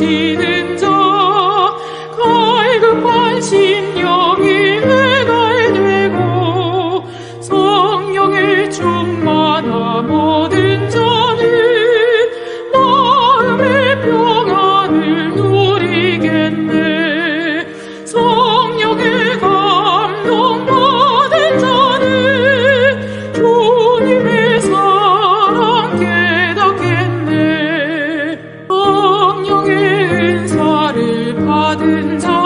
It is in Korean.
하시는 저 갈급한 심령이 해달되고 성령의 충만함 얻으 curtains